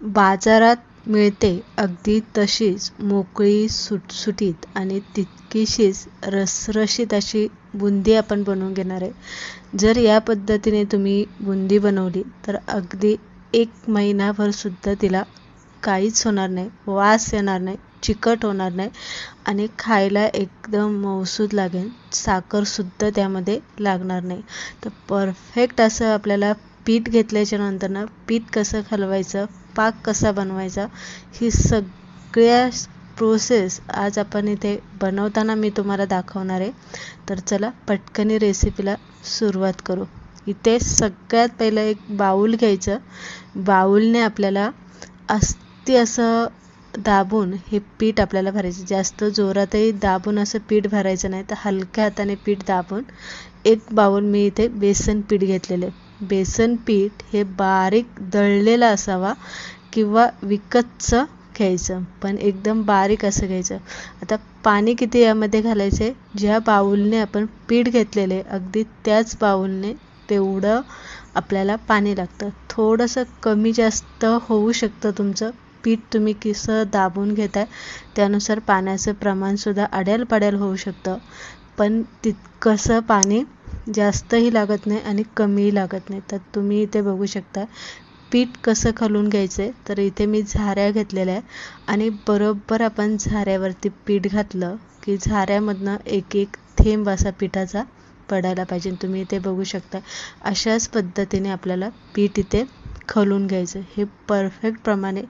बाजारात मिळते. अगदी तशीच मोकळी सुटसुटीत आणि तितकीशीच रसरशीत अशी बुंदी आपण बनवून घेणार आहे. जर या पद्धतीने तुम्ही बुंदी बनवली तर अगदी एक महिनाभरसुद्धा तिला काहीच होणार नाही वास येणार नाही चिकट होणार नाही आणि खायला एकदम मौसूद लागेल. साखरसुद्धा त्यामध्ये लागणार नाही. तर परफेक्ट असं आपल्याला पीठ घेतल्याच्या नंतर ना पीठ कसं हलवायचं पाक कसा बनवायचा ही सगळ्या प्रोसेस आज आपण इथे बनवताना मी तुम्हाला दाखवणार आहे. तर चला पटकनी रेसिपीला सुरुवात करू. इथे सगळ्यात पहिलं एक बाऊल घ्यायचं. बाऊलने आपल्याला अस्ती असं दाबून हे पीठ आपल्याला भरायचं. जास्त जोरातही दाबून असं पीठ भरायचं नाही तर हलक्या हाताने पीठ दाबून एक बाऊल मी इथे बेसन पीठ घेतलेले बेसन पीठ हे बारीक दळलेलं असावा. किंवा विकतचं घ्यायचं पण एकदम बारीक असं घ्यायचं. आता पाणी किती यामध्ये घालायचं? आहे ज्या बाऊलने आपण पीठ घेतलेले अगदी त्याच बाऊलने तेवढं आपल्याला पाणी लागतं. थोडंसं कमी जास्त होऊ शकतं तुमचं पीठ तुम्ही कसं दाबून घेताय त्यानुसार पाण्याचं प्रमाणसुद्धा अड्याल पड्याल होऊ शकतं. पण तितकंसं पाणी जास्तही लागत नाही आणि कमीही लागत नाही. तर तुम्ही इथे बघू शकता पीठ कसं खलून घ्यायचं आहे तर इथे मी झाऱ्या घेतलेल्या आहे आणि बरोबर आपण झाऱ्यावरती पीठ घातलं की झाऱ्यामधनं एक एक थेंब असा पिठाचा पडायला पाहिजे. तुम्ही इथे बघू शकता अशाच पद्धतीने आपल्याला पीठ इथे खलून घ्यायचं हे परफेक्ट प्रमाणे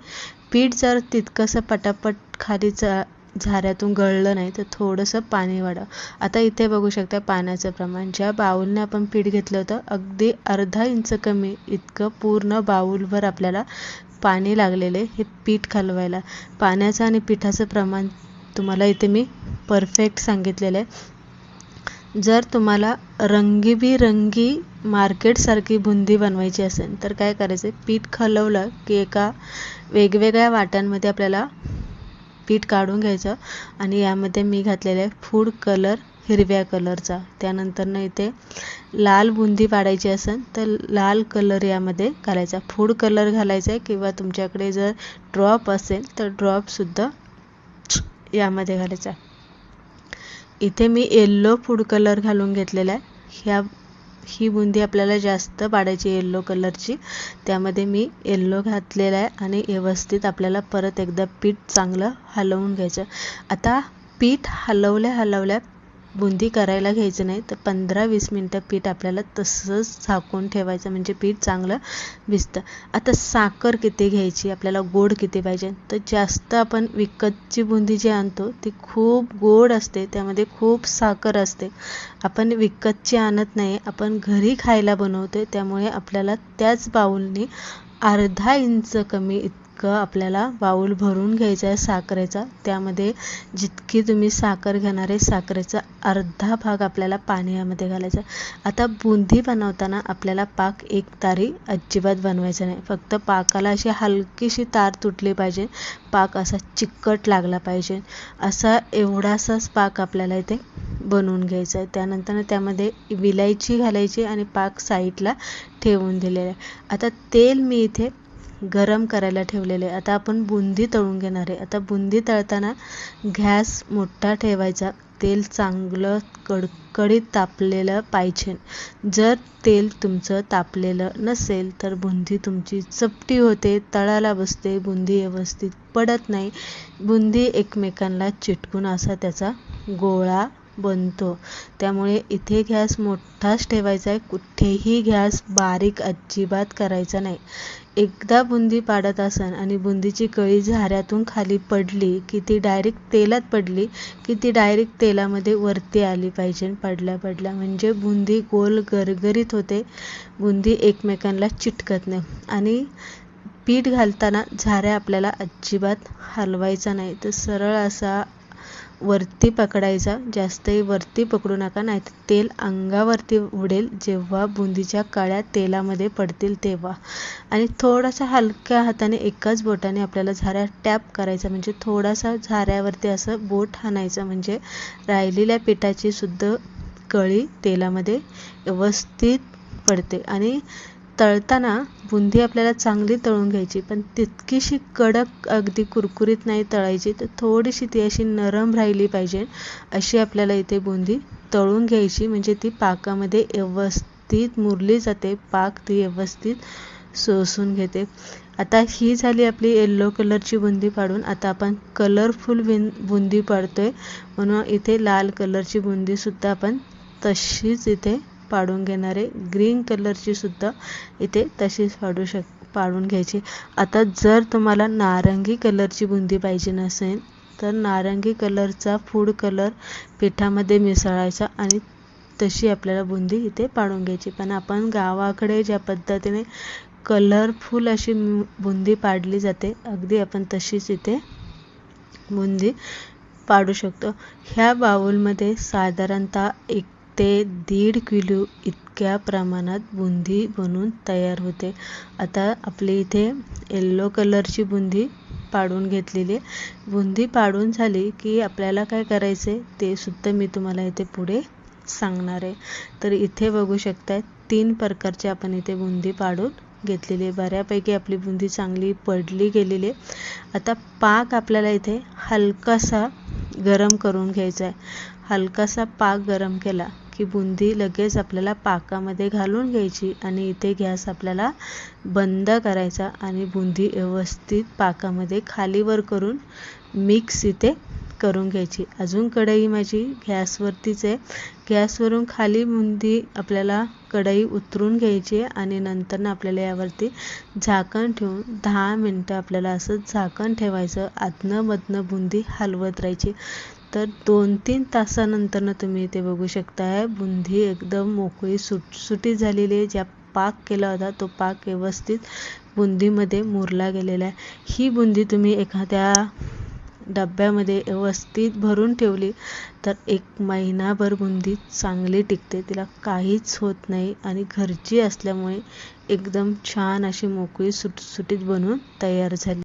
पीठ जर तितकंसं पटापट खाली झाऱ्यातून गळलं नाही तर थोडंसं पाणी वाढावं आता इथे बघू शकता पाण्याचं प्रमाण. ज्या बाऊलने आपण पीठ घेतलं होतं अगदी अर्धा इंच कमी इतकं पूर्ण बाऊलभर आपल्याला पाणी लागलेले हे पीठ खालवायला. पाण्याचं आणि पिठाचं प्रमाण तुम्हाला इथे मी परफेक्ट सांगितलेलं आहे. जर तुम्हाला रंगीबिरंगी मार्केटसारखी बुंदी बनवायची असेल तर काय करायचं? पीठ खलवलं की एका वेगवेगळ्या वाट्यांमध्ये आपल्याला पीठ काढून घ्यायचं आणि यामध्ये मी घातलेलं आहे फूड कलर हिरव्या कलरचा. त्यानंतरनं इथे लाल बुंदी पाडायची असेल तर लाल कलर यामध्ये घालायचा. फूड कलर घालायचा आहे किंवा तुमच्याकडे जर ड्रॉप असेल तर ड्रॉपसुद्धा यामध्ये घालायचा. इथे मी येल्लो फूड कलर घालून घेतलेला आहे. ह्या ही बुंदी आपल्याला जास्त पाडायची येल्लो कलरची त्यामध्ये मी येल्लो घातलेला आहे आणि व्यवस्थित आपल्याला परत एकदा पीठ चांगलं हलवून घ्यायचं आता पीठ हलवल्या हलवल्या बुंदी करायला घ्यायचं नाही तर पंधरा वीस मिनटं पीठ आपल्याला तसंच झाकून ठेवायचं म्हणजे पीठ चांगलं भिजतं. आता साखर किती घ्यायची आपल्याला गोड किती पाहिजे? तर जास्त आपण विकतची बुंदी जी आणतो ती खूप गोड असते त्यामध्ये खूप साखर असते. आपण विकतची आणत नाही आपण घरी खायला बनवतो त्यामुळे आपल्याला त्याच बाऊलने अर्धा इंच कमी इतकं आपल्याला बाऊल भरून घ्यायचा आहे साखरेचा. त्यामध्ये जितकी तुम्ही साखर घेणार आहे साखरेचा अर्धा भाग आपल्याला पाण्यामध्ये घालायचा आता बुंदी बनवताना आपल्याला पाक एक तारी अजिबात बनवायचा नाही. फक्त पाकाला अशी हलकीशी तार तुटली पाहिजे. पाक असा चिकट लागला पाहिजे. असा एवढासाच पाक आपल्याला इथे बनवून घ्यायचा आहे. त्यानंतर त्यामध्ये विलायची घालायची आणि पाक साईडला ठेवून दिलेला आहे. आता तेल मी इथे गरम करायला ठेवलेले. आता आपण बुंदी तळून घेणार आहे. आता बुंदी तळताना गॅस मोठा ठेवायचा. तेल चांगलं कडकडीत तापलेलं पाहिजे. जर तेल तुमचं तापलेलं नसेल तर बुंदी तुमची चपटी होते तळाला बसते बुंदी व्यवस्थित पडत नाही. बुंदी एकमेकांना चिटकून असा त्याचा गोळा बनतो. त्यामुळे इथे गॅस मोठाच ठेवायचा आहे. कुठेही गॅस बारीक अजिबात करायचा नाही. एकदा बुंदी पाडत असन आणि बुंदीची कळी झाऱ्यातून खाली पडली की ती डायरेक्ट तेलात पडली की ती डायरेक्ट तेलामध्ये वरती आली पाहिजे पडल्या पडल्या म्हणजे बुंदी गोल गरगरीत होते. बुंदी एकमेकांना चिटकत नाही. आणि पीठ घालताना झाऱ्या आपल्याला अजिबात हलवायचा नाही. तर सरळ असा वरती पकडायचा. जास्तही वरती पकडू नका नाही तेल अंगावरती उडेल. जेव्हा बुंदीच्या काळ्या तेलामध्ये पडतील तेव्हा. आणि थोडासा हलक्या हाताने एकाच बोटाने आपल्याला झाऱ्या टॅप करायचा. म्हणजे थोडासा झाऱ्यावरती असं बोट हाणायचं. म्हणजे राहिलेल्या पिठाची सुद्धा कळी तेलामध्ये व्यवस्थित पडते. आणि तळताना बुंदी आपल्याला चांगली तळून घ्यायची पण तितकीशी कडक अगदी कुरकुरीत नाही तळायची तर थोडीशी ती अशी नरम राहिली पाहिजे अशी आपल्याला इथे बुंदी तळून घ्यायची. म्हणजे ती पाकामध्ये व्यवस्थित मुरली जाते पाक ती व्यवस्थित सोसून घेते. आता ही झाली आपली येल्लो कलरची बुंदी पाडून. आता आपण कलरफुल बिन बुंदी पाडतोय. म्हणून इथे लाल कलरची बुंदीसुद्धा आपण तशीच इथे पाडून घेणारे ग्रीन कलरची सुद्धा इथे तशीच पाडू शक पाडून घ्यायची. आता जर तुम्हाला नारंगी कलरची बुंदी पाहिजे नसेल तर नारंगी कलरचा फूड कलर पिठामध्ये मिसळायचा आणि तशी आपल्याला बुंदी इथे पाडून घ्यायची. पण आपण गावाकडे ज्या पद्धतीने कलरफुल अशी बुंदी पाडली जाते अगदी आपण तशीच इथे बुंदी पाडू शकतो. ह्या बाउलमध्ये साधारणतः एक ते दीड किलो इतक्या प्रमाणात बुंदी बनून तयार होते. आता आपली इथे येल्लो कलरची बुंदी पाडून घेतलेली बुंदी पाडून झाली की आपल्याला काय करायचं आहे ते सुद्धा मी तुम्हाला इथे पुढे सांगणार आहे. तर इथे बघू शकता तीन प्रकारचे आपण इथे बुंदी पाडून घेतलेली बऱ्यापैकी आपली बुंदी चांगली पडली गेलेली आहे. आता पाक आपल्याला इथे हलकासा गरम करून घ्यायचा आहे हलकासा पाक गरम केला की बुंदी लगेच आपल्याला पाकामध्ये घालून घ्यायची आणि इथे गॅस आपल्याला बंद करायचा आणि बुंदी व्यवस्थित पाकामध्ये खालीवर करून मिक्स इथे करून घ्यायची. अजून कढई माझी गॅसवरतीच आहे. गॅसवरून खाली बुंदी आपल्याला कढई उतरून घ्यायची आणि नंतर आपल्याला यावरती झाकण ठेवून दहा मिनटं आपल्याला असं झाकण ठेवायचं. आतनं मधनं बुंदी हलवत राहायची. तर दोन तीन तासानंतरनं तुम्ही इथे बघू शकताय बुंदी एकदम मोकळी सुटसुटीत झालेली आहे. ज्या पाक केला होता तो पाक व्यवस्थित बुंदीमध्ये मुरला गेलेला आहे. ही बुंदी तुम्ही एखाद्या डब्यामध्ये व्यवस्थित भरून ठेवली तर एक महिनाभर बुंदी चांगली टिकते. तिला काहीच होत नाही आणि घरची असल्यामुळे एकदम छान अशी मोकळी सुटसुटीत बनवून तयार झाली.